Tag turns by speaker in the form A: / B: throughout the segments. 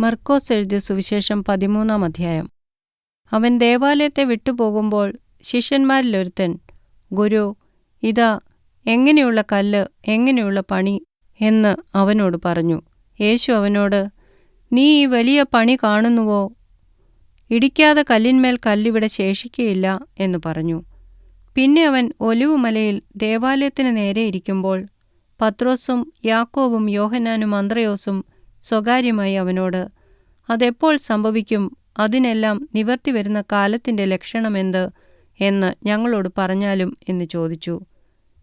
A: മർക്കോസ് എഴുതിയ സുവിശേഷം പതിമൂന്നാം അധ്യായം. അവൻ ദേവാലയത്തെ വിട്ടുപോകുമ്പോൾ ശിഷ്യന്മാരിലൊരുത്തൻ ഗുരു ഇതാ എങ്ങനെയുള്ള കല്ല് എങ്ങനെയുള്ള പണി? എന്ന് അവനോട് പറഞ്ഞു. യേശു അവനോട് നീ ഈ വലിയ പണി കാണുന്നുവോ? ഇടിക്കാതെ കല്ലിന്മേൽ കല്ലിവിടെ ശേഷിക്കയില്ല എന്ന് പറഞ്ഞു. പിന്നെ അവൻ ഒലിവുമലയിൽ ദേവാലയത്തിന് നേരെ ഇരിക്കുമ്പോൾ പത്രോസും യാക്കോബും യോഹനാനും അന്ത്രയോസും സ്വകാര്യമായി അവനോട് അതെപ്പോൾ സംഭവിക്കും? അതിനെല്ലാം നിവർത്തി വരുന്ന കാലത്തിന്റെ ലക്ഷണമെന്ത് എന്ന് ഞങ്ങളോട് പറഞ്ഞാലും? എന്ന് ചോദിച്ചു.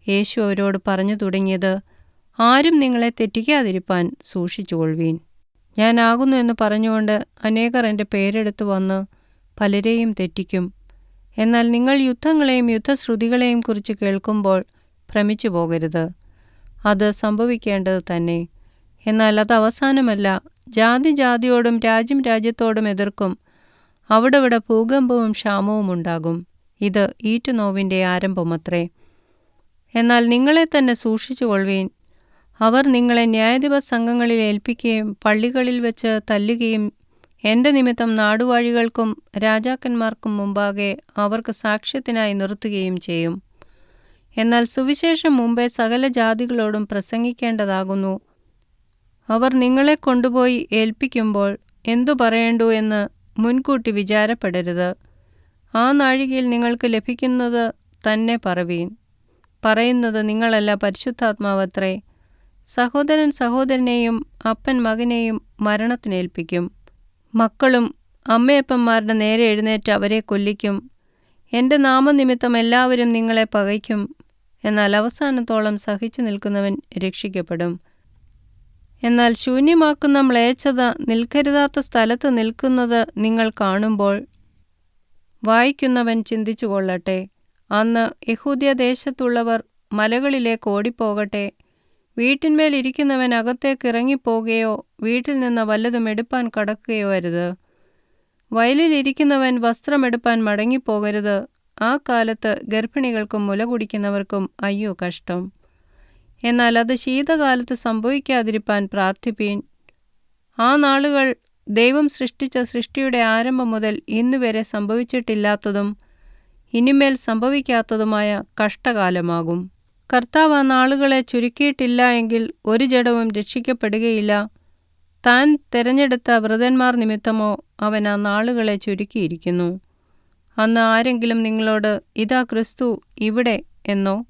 A: യേശു അവരോട് പറഞ്ഞു തുടങ്ങിയത് ആരും നിങ്ങളെ തെറ്റിക്കാതിരിപ്പാൻ സൂക്ഷിച്ചുകൊള്ളുവീൻ. ഞാനാകുന്നു എന്ന് പറഞ്ഞുകൊണ്ട് അനേകർ എന്റെ പേരെടുത്ത് വന്ന് പലരെയും തെറ്റിക്കും. എന്നാൽ നിങ്ങൾ യുദ്ധങ്ങളെയും യുദ്ധശ്രുതികളെയും കുറിച്ച് കേൾക്കുമ്പോൾ ഭ്രമിച്ചു പോകരുത് അത് സംഭവിക്കേണ്ടത് തന്നെ. എന്നാൽ അത് അവസാനമല്ല. ജാതി ജാതിയോടും രാജ്യം രാജ്യത്തോടും എതിർക്കും. അവിടവിടെ ഭൂകമ്പവും ക്ഷാമവും ഉണ്ടാകും. ഇത് ഈറ്റുനോവിന്റെ ആരംഭമത്രേ. എന്നാൽ നിങ്ങളെ തന്നെ സൂക്ഷിച്ചുകൊള്ളുവീൻ. അവർ നിങ്ങളെ ന്യായാധിപ സംഘങ്ങളിൽ ഏൽപ്പിക്കുകയും പള്ളികളിൽ വെച്ച് തല്ലുകയും എന്റെ നിമിത്തം നാടുവാഴികൾക്കും രാജാക്കന്മാർക്കും മുമ്പാകെ അവർക്ക് സാക്ഷ്യത്തിനായി നിർത്തുകയും ചെയ്യും. എന്നാൽ സുവിശേഷം മുമ്പേ സകല ജാതികളോടും പ്രസംഗിക്കേണ്ടതാകുന്നു. അവർ നിങ്ങളെ കൊണ്ടുപോയി ഏൽപ്പിക്കുമ്പോൾ എന്തു പറയേണ്ടു എന്ന് മുൻകൂട്ടി വിചാരപ്പെടരുത്. ആ നാഴികയിൽ നിങ്ങൾക്ക് ലഭിക്കുന്നത് തന്നെ പറവീൻ. പറയുന്നത് നിങ്ങളല്ല പരിശുദ്ധാത്മാവത്രേ. സഹോദരൻ സഹോദരനെയും അപ്പൻ മകനെയും മരണത്തിനേൽപ്പിക്കും മക്കളും അമ്മയപ്പന്മാരുടെ നേരെ എഴുന്നേറ്റ് അവരെ കൊല്ലിക്കും. എന്റെ നാമനിമിത്തം എല്ലാവരും നിങ്ങളെ പകയ്ക്കും. എന്നാൽ അവസാനത്തോളം സഹിച്ചു നിൽക്കുന്നവൻ രക്ഷിക്കപ്പെടും. എന്നാൽ ശൂന്യമാക്കുന്ന മ്ലേച്ഛത നിൽക്കരുതാത്ത സ്ഥലത്ത് നിൽക്കുന്നത് നിങ്ങൾ കാണുമ്പോൾ വായിക്കുന്നവൻ ചിന്തിച്ചു കൊള്ളട്ടെ അന്ന് യഹൂദ്യ ദേശത്തുള്ളവർ മലകളിലേക്ക് ഓടിപ്പോകട്ടെ. വീട്ടിന്മേൽ ഇരിക്കുന്നവൻ അകത്തേക്ക് ഇറങ്ങിപ്പോകുകയോ വീട്ടിൽ നിന്ന് വല്ലതും എടുപ്പാൻ കടക്കുകയോ അരുത്. വയലിലിരിക്കുന്നവൻ വസ്ത്രമെടുപ്പാൻ മടങ്ങിപ്പോകരുത്. ആ കാലത്ത് ഗർഭിണികൾക്കും മുല കുടിക്കുന്നവർക്കും അയ്യോ കഷ്ടം. എന്നാൽ അത് ശീതകാലത്ത് സംഭവിക്കാതിരിപ്പാൻ പ്രാർത്ഥിപ്പീൻ. ആ നാളുകൾ ദൈവം സൃഷ്ടിച്ച സൃഷ്ടിയുടെ ആരംഭം മുതൽ ഇന്നുവരെ സംഭവിച്ചിട്ടില്ലാത്തതും ഇനിമേൽ സംഭവിക്കാത്തതുമായ കഷ്ടകാലമാകും. കർത്താവ് ആ നാളുകളെ ചുരുക്കിയിട്ടില്ല എങ്കിൽ ഒരു ജഡവും രക്ഷിക്കപ്പെടുകയില്ല. താൻ തെരഞ്ഞെടുത്ത വ്രതന്മാർ നിമിത്തമോ അവൻ ആ നാളുകളെ ചുരുക്കിയിരിക്കുന്നു. അന്ന് ആരെങ്കിലും നിങ്ങളോട് ഇതാ ക്രിസ്തു ഇവിടെ എന്നോ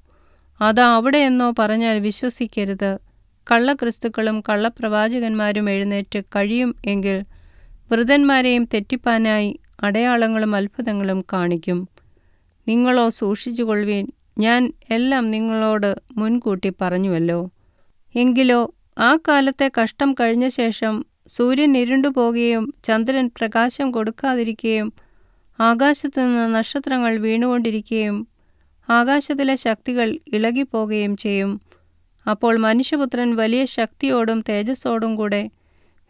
A: അതാ അവിടെ എന്നോ പറഞ്ഞാൽ വിശ്വസിക്കരുത്. കള്ളക്രിസ്തുക്കളും കള്ളപ്രവാചകന്മാരും എഴുന്നേറ്റ് കഴിയും എങ്കിൽ വൃതന്മാരെയും തെറ്റിപ്പാനായി അടയാളങ്ങളും അത്ഭുതങ്ങളും കാണിക്കും. നിങ്ങളോ സൂക്ഷിച്ചുകൊള്ളുവീൻ. ഞാൻ എല്ലാം നിങ്ങളോട് മുൻകൂട്ടി പറഞ്ഞുവല്ലോ. എങ്കിലോ ആ കാലത്തെ കഷ്ടം കഴിഞ്ഞ ശേഷം സൂര്യൻ ഇരുണ്ടു പോകുകയും ചന്ദ്രൻ പ്രകാശം കൊടുക്കാതിരിക്കുകയും ആകാശത്തു നിന്ന് നക്ഷത്രങ്ങൾ വീണുകൊണ്ടിരിക്കുകയും ആകാശത്തിലെ ശക്തികൾ ഇളകിപ്പോകുകയും ചെയ്യും. അപ്പോൾ മനുഷ്യപുത്രൻ വലിയ ശക്തിയോടും തേജസ്സോടും കൂടെ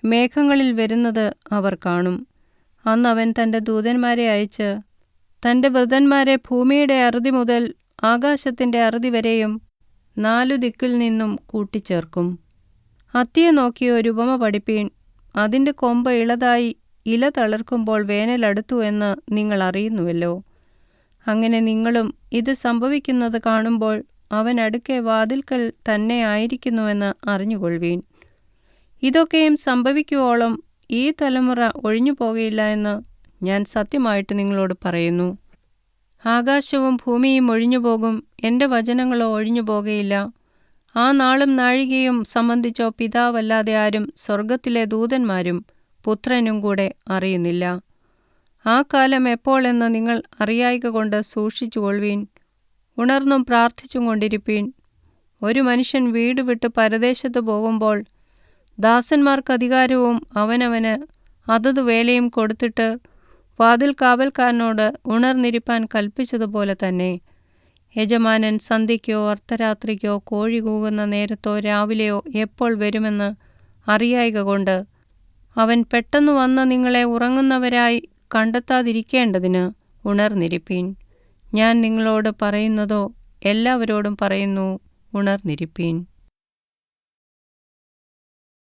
A: മേഘങ്ങളിൽ വരുന്നത് അവർ കാണും. അന്ന് അവൻ തന്റെ ദൂതന്മാരെ അയച്ച് തന്റെ വൃതന്മാരെ ഭൂമിയുടെ അറുതി മുതൽ ആകാശത്തിന്റെ അറുതി വരെയും നാലു ദിക്കിൽ നിന്നും കൂട്ടിച്ചേർക്കും. അത്തിയെ നോക്കിയ ഒരു ഉപമ പഠിപ്പീൻ അതിന്റെ കൊമ്പ് ഇളതായി ഇല തളിർക്കുമ്പോൾ വേനലടുത്തു എന്ന് നിങ്ങൾ അറിയുന്നുവല്ലോ. അങ്ങനെ നിങ്ങളും ഇത് സംഭവിക്കുന്നത് കാണുമ്പോൾ അവൻ അടുക്കെ വാതിൽക്കൽ തന്നെ ആയിരിക്കുന്നുവെന്ന് അറിഞ്ഞുകൊള്ളുവീൻ. ഇതൊക്കെയും സംഭവിക്കുവോളം ഈ തലമുറ ഒഴിഞ്ഞു പോകയില്ല എന്ന് ഞാൻ സത്യമായിട്ട് നിങ്ങളോട് പറയുന്നു. ആകാശവും ഭൂമിയും ഒഴിഞ്ഞു പോകും എന്റെ വചനങ്ങളോ ഒഴിഞ്ഞു പോകയില്ല. ആ നാളും നാഴികയും സംബന്ധിച്ചോ പിതാവല്ലാതെ ആരും സ്വർഗത്തിലെ ദൂതന്മാരും പുത്രനും കൂടെ അറിയുന്നില്ല. ആ കാലം എപ്പോഴെന്ന് നിങ്ങൾ അറിയായിക കൊണ്ട് സൂക്ഷിച്ചുകൊള്ളുവീൻ. ഉണർന്നും പ്രാർത്ഥിച്ചും കൊണ്ടിരിപ്പീൻ. ഒരു മനുഷ്യൻ വീട് വിട്ട് പരദേശത്ത് പോകുമ്പോൾ ദാസന്മാർക്ക് അധികാരവും അവനവന് അതത് വേലയും കൊടുത്തിട്ട് വാതിൽ കാവൽക്കാരനോട് ഉണർന്നിരിപ്പാൻ കൽപ്പിച്ചതുപോലെ തന്നെ. യജമാനൻ സന്ധ്യയ്ക്കോ അർദ്ധരാത്രിക്കോ കോഴി കൂകുന്ന നേരത്തോ രാവിലെയോ എപ്പോൾ വരുമെന്ന് അറിയായിക കൊണ്ട് അവൻ പെട്ടെന്ന് വന്ന് നിങ്ങളെ ഉറങ്ങുന്നവരായി കണ്ടെത്താതിരിക്കേണ്ടതിന് ഉണർന്നിരിപ്പീൻ. ഞാൻ നിങ്ങളോട് പറയുന്നതോ എല്ലാവരോടും പറയുന്നു ഉണർന്നിരിപ്പീൻ.